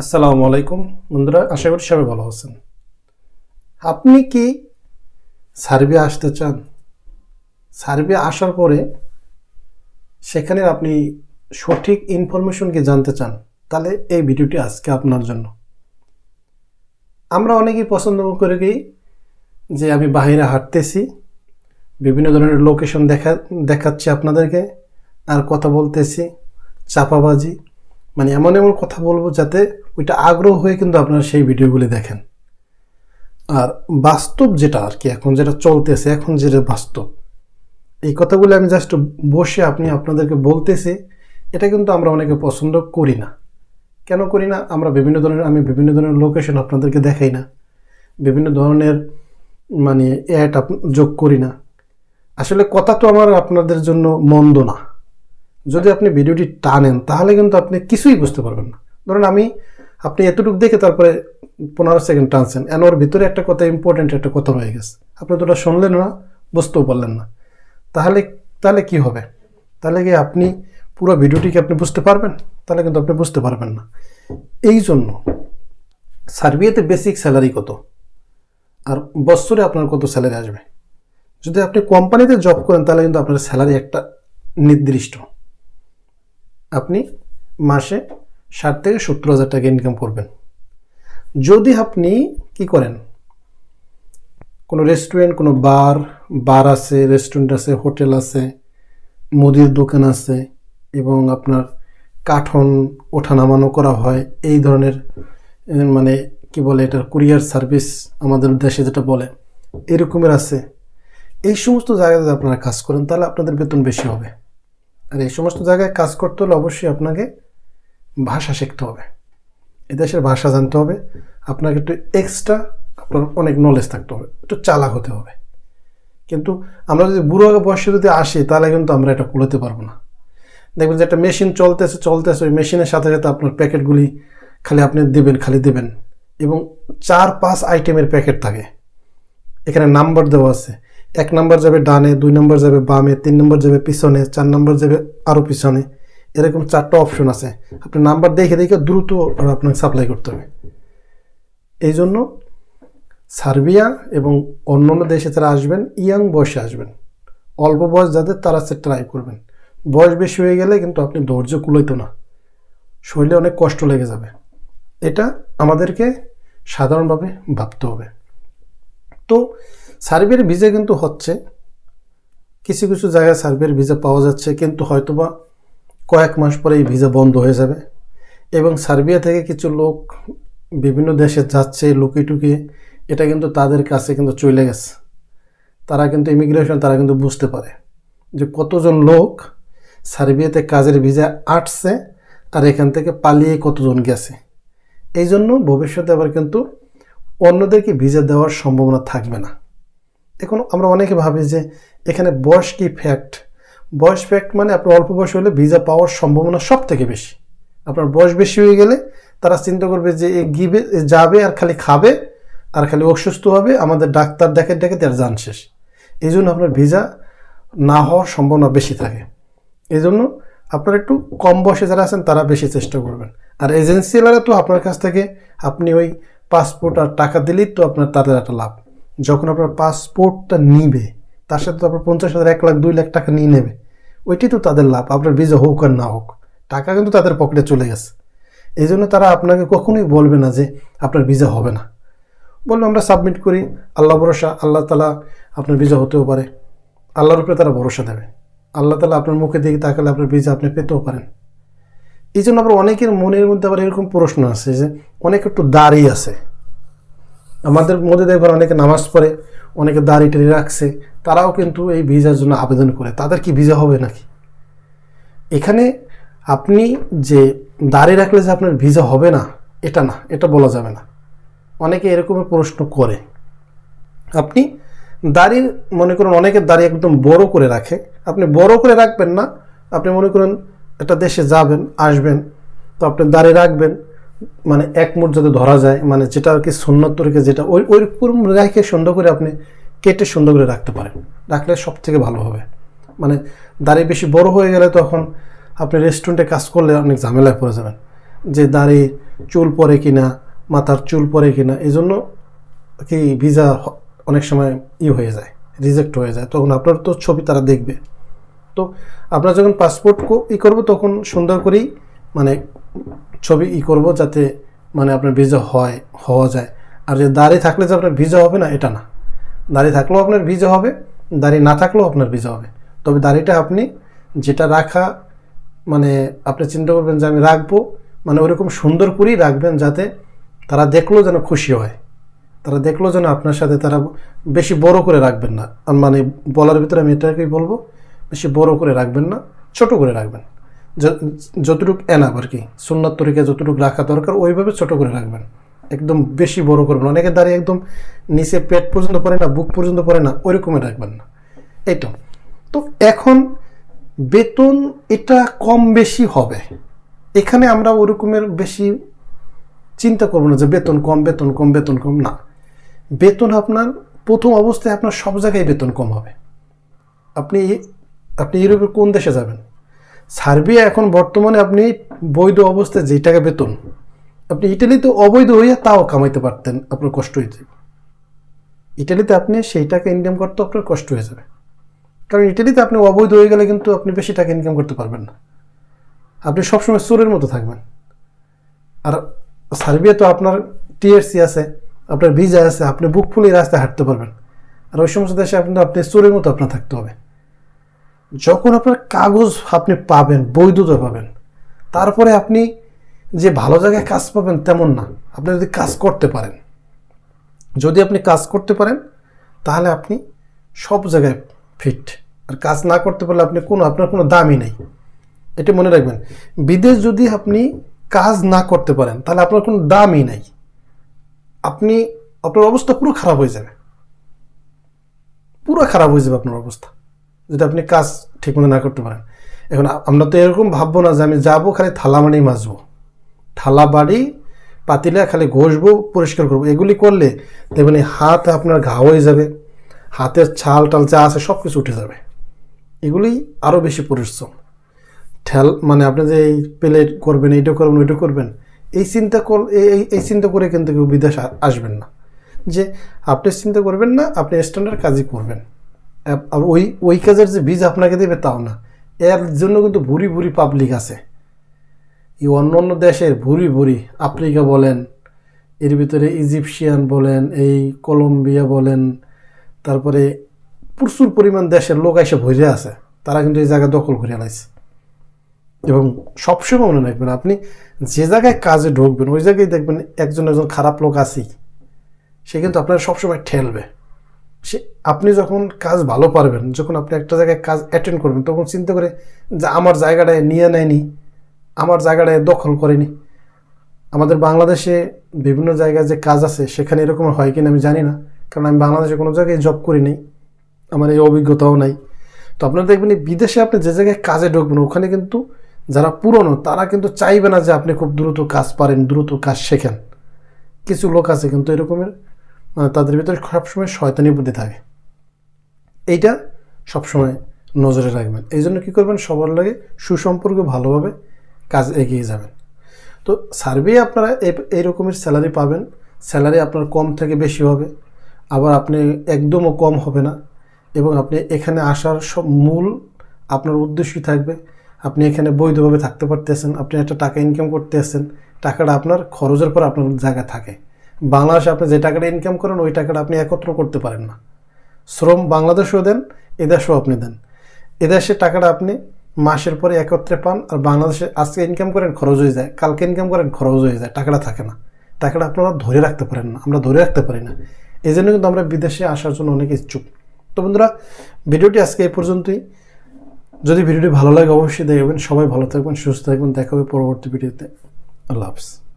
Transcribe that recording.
আসসালামু আলাইকুম। বন্ধুরা, আশা করি সবাই ভালো আছেন। আপনি কি সার্বিয়া আসতে চান? সার্বিয়া আসার পরে সেখানে আপনি সঠিক ইনফরমেশন কি জানতে চান, তাহলে এই ভিডিওটি আজকে আপনার জন্য। আমরা অনেকেই পছন্দ করে কি যে আমি বাহিরে হাঁটতেছি, বিভিন্ন ধরনের লোকেশন দেখা, দেখাচ্ছি আপনাদেরকে, আর কথা বলতেছি, চাপাবাজি মানে এমন এমন কথা বলব যাতে ওইটা আগ্রহ হয়ে কিন্তু আপনারা সেই ভিডিওগুলি দেখেন। আর বাস্তব যেটা আর কি, এখন যেটা চলতেছে, এখন যেটা বাস্তব, এই কথাগুলো আমি জাস্ট বসে আপনি আপনাদেরকে বলতেছি, এটা কিন্তু আমরা অনেকে পছন্দ করি না। কেন করি না? আমরা বিভিন্ন ধরনের, আমি বিভিন্ন ধরনের লোকেশন আপনাদেরকে দেখাই না। বিভিন্ন ধরনের মানে অ্যাড যোগ করি না। আসলে কথা তো আমার আপনাদের জন্য মন্দ না। যদি আপনি ভিডিওটি টানেন, তাহলে কিন্তু আপনি কিছুই বুঝতে পারবেন না। ধরুন আমি, আপনি এতটুকু দেখে তারপরে পনেরো সেকেন্ড টানছেন এন ওর ভিতরে একটা কথা ইম্পর্টেন্ট একটা কথা রয়ে গেছে। আপনি তো ওটা শুনলেন না, বুঝতেও পারলেন না। তাহলে তাহলে কি হবে? তাহলে কি আপনি পুরো ভিডিওটিকে আপনি বুঝতে পারবেন? তাহলে কিন্তু আপনি বুঝতে পারবেন না। এই জন্য সার্বিয়াতে বেসিক স্যালারি কত? আর বছরে আপনার কত স্যালারি আসবে? যদি আপনি কোম্পানিতে জব করেন, তাহলে কিন্তু আপনার স্যালারি একটা নির্দিষ্ট। আপনি মাসে ষাট থেকে সত্তর হাজার টাকা ইনকাম করবেন। যদি আপনি কি করেন? কোনো রেস্টুরেন্ট কোনো বার বার আছে রেস্টুরেন্ট আছে হোটেল আছে, মুদির দোকান আছে এবং আপনার কাঠন ওঠানামানো করা হয়, এই ধরনের মানে কি বলে এটার কুরিয়ার সার্ভিস আমাদের দেশে যেটা বলে, এরকমের আছে। এই সমস্ত জায়গায় যদি আপনারা কাজ করেন, তাহলে আপনাদের বেতন বেশি হবে। আর এই সমস্ত জায়গায় কাজ করতে হলে অবশ্যই আপনাকে ভাষা শিখতে হবে। এদেশের ভাষা জানতে হবে। আপনাকে একটু এক্সট্রা আপনার অনেক নলেজ থাকতে হবে। একটু চালাক হতে হবে। কিন্তু আমরা যদি বুড়ো বয়সে যদি আসি, তাহলে কিন্তু আমরা এটা কুলোতে পারব না। দেখবেন যে একটা মেশিন চলতেছে চলতেছে, ওই মেশিনের সাথে সাথে আপনার প্যাকেটগুলি খালি আপনি দেবেন, খালি দেবেন। এবং চার পাঁচ আইটেমের প্যাকেট থাকে। এখানে নাম্বার দেওয়া আছে। এক নাম্বার যাবে ডানে, দুই নাম্বার যাবে বামে, তিন নাম্বার যাবে পিছনে, চার নাম্বার যাবে আরও পিছনে। এরকম চারটা অপশন আছে। আপনি নাম্বার দেখে দেখে দ্রুত আপনাকে সাপ্লাই করতে হবে। এই জন্য সার্বিয়া এবং অন্য অন্য দেশে তারা আসবেন, ইয়াং বয়সে আসবেন। অল্প বয়স যাদের, তারা সে ট্রাই করবেন। বয়স বেশি হয়ে গেলে কিন্তু আপনি ধৈর্য কুলাইতো না। শরীরে অনেক কষ্ট লেগে যাবে। এটা আমাদেরকে সাধারণভাবে ভাবতে হবে। তো সার্বিয়ার ভিসা কিন্তু হচ্ছে। কিছু কিছু জায়গায় সার্বিয়ার ভিসা পাওয়া যাচ্ছে, কিন্তু হয়তোবা কয়েক মাস পরে এই ভিসা বন্ধ হয়ে যাবে। এবং সার্বিয়া থেকে কিছু লোক বিভিন্ন দেশে যাচ্ছে, লুকিয়ে টুকিয়ে, এটা কিন্তু তাদের কাছে কিন্তু চলে গেছে। তারা কিন্তু ইমিগ্রেশন তারা কিন্তু বুঝতে পারে যে কতজন লোক সার্বিয়াতে কাজের ভিসা আটছে আর এখান থেকে পালিয়ে কতজন গেছে। এই জন্য ভবিষ্যতে আবার কিন্তু অন্যদেরকে ভিসা দেওয়ার সম্ভাবনা থাকবে না। এখন আমরা অনেকে ভাবি যে এখানে বয়স কি ফ্যাক্ট বয়স ফ্যাক্ট মানে আপনার অল্প বয়স হলে ভিসা পাওয়ার সম্ভাবনা সব থেকে বেশি। আপনার বয়স বেশি হয়ে গেলে তারা চিন্তা করবে যে এ গিবে যাবে আর খালি খাবে, আর খালি অসুস্থ হবে, আমাদের ডাক্তার দেখে দেখে তার যান শেষ। এই জন্য আপনার ভিসা না হওয়ার সম্ভাবনা বেশি থাকে। এই জন্য আপনার একটু কম বয়সে যারা আছেন, তারা বেশি চেষ্টা করবেন। আর এজেন্সিওয়ালারা তো আপনার কাছ থেকে আপনি ওই পাসপোর্ট আর টাকা দিলেই তো আপনার তাদের একটা লাভ। যখন আপনার পাসপোর্টটা নিবে, তার সাথে তো আপনার পঞ্চাশ হাজার, এক লাখ, দুই লাখ টাকা নিয়ে নেবে। ওইটাই তো তাদের লাভ, আপনার ভিসা হোক আর না হোক। টাকা কিন্তু তাদের পকেটে চলে গেছে। এই জন্য তারা আপনাকে কখনোই বলবে না যে আপনার ভিসা হবে না। বলবে আমরা সাবমিট করি, আল্লাহ ভরসা, আল্লাহ তালা আপনার ভিসা হতেও পারে। আল্লাহর উপরে তারা ভরসা দেবে। আল্লাহ তালা আপনার মুখে দিকে তাকালে আপনার ভিসা আপনি পেতেও পারেন। এই জন্য আবার অনেকের মনের মধ্যে আবার এরকম প্রশ্ন আছে যে, অনেক একটু দাড়ি আছে। আমাদের মধ্যে দেখবেন অনেকে নামাজ পড়ে, অনেকে দাড়ি টাড়ি রাখছে, তারাও কিন্তু এই ভিসার জন্য আবেদন করে। তাদের কি ভিসা হবে নাকি? এখানে আপনি যে দাড়ি রাখলে যে আপনার ভিসা হবে না, এটা না, এটা বলা যাবে না। অনেকে এরকমের প্রশ্ন করে। আপনি দাড়ি মনে করুন অনেকের দাড়ি একদম বড় করে রাখে। আপনি বড় করে রাখবেন না, আপনি মনে করুন একটা দেশে যাবেন, আসবেন, তো আপনি দাড়ি রাখবেন মানে এক মুঠ যাতে ধরা যায় মানে যেটা আর কি সুন্নত তরিকে যেটা, ওই ওই রকম রেখে সুন্দর করে আপনি কেটে সুন্দর করে রাখতে পারেন। রাখলে সব থেকে ভালো হবে। মানে দাড়ি বেশি বড় হয়ে গেলে তখন আপনি রেস্টুরেন্টে কাজ করলে অনেক ঝামেলায় পড়ে যাবেন। যে দাড়ি চুল পরে কিনা, মাথার চুল পরে কিনা এই জন্য কি ভিসা অনেক সময় ই হয়ে যায় রিজেক্ট হয়ে যায়। তখন আপনার তো ছবি তারা দেখবে। তো আপনার যখন পাসপোর্ট ই করব, তখন সুন্দর করেই মানে ছবি ই করব যাতে মানে আপনার ভিসা হয়, হওয়া যায়। আর যে দাড়ি থাকলে যে আপনার ভিসা হবে না, এটা না। দাড়ি থাকলেও আপনার ভিসা হবে, দাড়ি না থাকলেও আপনার ভিসা হবে। তবে দাড়িটা আপনি যেটা রাখা মানে আপনি চিন্তা করবেন যে আমি রাখব মানে ওরকম সুন্দর করেই রাখবেন যাতে তারা দেখলেও যেন খুশি হয়। তারা দেখলেও যেন আপনার সাথে তারা বেশি বড় করে রাখবেন না। মানে বলার ভিতরে আমি এটাকেই বলব, বেশি বড় করে রাখবেন না, ছোট করে রাখবেন। যতটুকু এনাব আর কি, সুন্নাত তরিকা যতটুকু রাখা দরকার, ওইভাবে ছোট করে রাখবেন। একদম বেশি বড় করবেন। অনেকে দাঁড়িয়ে একদম নিচে পেট পর্যন্ত পড়ে না, বুক পর্যন্ত পড়ে না, ওইরকমই রাখবেন না। এই তো তো এখন বেতন এটা কম বেশি হবে। এখানে আমরা ওরকমের বেশি চিন্তা করব না যে বেতন কম বেতন কম বেতন কম, না। বেতন আপনার প্রথম অবস্থায় আপনার সব জায়গায় বেতন কম হবে। আপনি আপনি ইউরোপের কোন দেশে যাবেন? সার্বিয়া এখন বর্তমানে আপনি বৈধ অবস্থায় যে টাকা বেতন, আপনি ইটালিতে অবৈধ হইয়া তাও কামাইতে পারতেন, আপনার কষ্ট হয়ে যাবে। ইটালিতে আপনি সেই টাকা ইনকাম করতে আপনার কষ্ট হয়ে যাবে। কারণ ইটালিতে আপনি অবৈধ হয়ে গেলে কিন্তু আপনি বেশি টাকা ইনকাম করতে পারবেন না। আপনি সবসময় চোরের মতো থাকবেন। আর সার্বিয়া তো আপনার টিএসসি আছে, আপনার ভিসা আছে, আপনি বুক ফুলে রাস্তায় হাঁটতে পারবেন। আর ওই সমস্ত দেশে আপনি আপনি চোরের মতো আপনার থাকতে হবে। যখন আপনার কাগজ আপনি পাবেন, বৈধতা পাবেন, তারপরে আপনি যে ভালো জায়গায় কাজ পাবেন তেমন না। আপনি যদি কাজ করতে পারেন, যদি আপনি কাজ করতে পারেন, তাহলে আপনি সব জায়গায় ফিট আর কাজ না করতে পারলে আপনি কোনো, আপনার কোনো দামই নেই। এটা মনে রাখবেন। বিদেশ যদি আপনি কাজ না করতে পারেন, তাহলে আপনার কোনো দামই নাই। আপনি, আপনার অবস্থা পুরো খারাপ হয়ে যাবে। পুরো খারাপ হয়ে যাবে আপনার অবস্থা। যদি আপনি কাজ ঠিক ঠিকমতো না করতে পারেন। এখন আমরা তো এরকম ভাববো না যে আমি যাব খালি থালা মানেই মাজবো। থালা বাড়ি, পাতিলে খালি ঘষবো, পরিষ্কার করব। এগুলি করলে দেখবেন হাত আপনার ঘা হয়ে যাবে, হাতের ছাল টাল যা আছে সব কিছু উঠে যাবে। এগুলি আরও বেশি পরিশ্রম। ঠেল মানে আপনি যে এই প্লেট করবেন, এইটা করবেন, ওইটা করবেন, এই চিন্তা কর এই- চিন্তা করে কিন্তু কেউ বিদেশ আসবেন না। যে আপনি চিন্তা করবেন না, আপনি স্ট্যান্ডার্ড কাজই করবেন। ওই ওই কাজের যে বীজ আপনাকে দেবে তাও না। এর জন্য কিন্তু ভুরি ভুরি পাবলিক আছে। এই অন্য অন্য দেশের ভুরি ভুরি, আফ্রিকা বলেন, এর ভিতরে ইজিপশিয়ান বলেন, এই কলম্বিয়া বলেন, তারপরে প্রচুর পরিমাণ দেশের লোক এসে ভরে আছে। তারা কিন্তু এই জায়গা দখল করে আনাইছে। এবং সবসময় মনে রাখবেন, আপনি যে জায়গায় কাজে ঢুকবেন, ওই জায়গায় দেখবেন একজন একজন খারাপ লোক আছেই। সে কিন্তু আপনার সবসময় ঠেলবে। সে, আপনি যখন কাজ ভালো পারবেন, যখন আপনি একটা জায়গায় কাজ অ্যাটেন্ড করবেন, তখন চিন্তা করে যে আমার জায়গাটায় নিয়ে নেয়নি, আমার জায়গাটায় দখল করেনি। আমাদের বাংলাদেশে বিভিন্ন জায়গায় যে কাজ আছে, সেখানে এরকম হয় কিনা আমি জানি না। কারণ আমি বাংলাদেশে কোনো জায়গায় জব করিনি আমার এই অভিজ্ঞতাও নাই। তো আপনারা দেখবেন বিদেশে আপনি যে জায়গায় কাজে ঢুকবেন, ওখানে কিন্তু যারা পুরনো, তারা কিন্তু চাইবে না যে আপনি খুব দ্রুত কাজ পারেন, দ্রুত কাজ শেখেন। কিছু লোক আছে কিন্তু এরকমের তাদের ভিতরে সবসময় শয়তানি বুদ্ধি থাকে। এইটা সবসময় নজরে রাখবেন। এই জন্য কী করবেন? সবার লাগে সুসম্পর্ক ভালোভাবে কাজ এগিয়ে যাবেন। তো সার্ভে আপনারা এই- এই রকমের স্যালারি পাবেন। স্যালারি আপনার কম থেকে বেশি হবে। আবার আপনি একদমও কম হবে না। এবং আপনি এখানে আসার সব মূল আপনার উদ্দেশ্যই থাকবে। আপনি এখানে বৈধভাবে থাকতে পারতেছেন। আপনি একটা টাকা ইনকাম করতে আসছেন। টাকাটা আপনার খরচের পর আপনার জায়গা থাকে। বাংলাদেশে আপনি যে টাকাটা ইনকাম করেন, ওই টাকাটা আপনি একত্র করতে পারেন না। শ্রম বাংলাদেশেও দেন, এদেশেও আপনি দেন। এদেশে টাকাটা আপনি মাসের পরে একত্রে পান আর বাংলাদেশে আজকে ইনকাম করেন, খরচ হয়ে যায়। কালকে ইনকাম করেন, খরচ হয়ে যায়। টাকাটা থাকে না। টাকাটা আপনারা ধরে রাখতে পারেন না। আমরা ধরে রাখতে পারি না। এই জন্য কিন্তু আমরা বিদেশে আসার জন্য অনেক ইচ্ছুক। তো বন্ধুরা, ভিডিওটি আজকে এই পর্যন্তই। যদি ভিডিওটি ভালো লাগে, অবশ্যই দেখবেন। সবাই ভালো থাকবেন, সুস্থ থাকবেন। দেখা হবে পরবর্তী ভিডিওতে। আল্লাহ হাফিজ।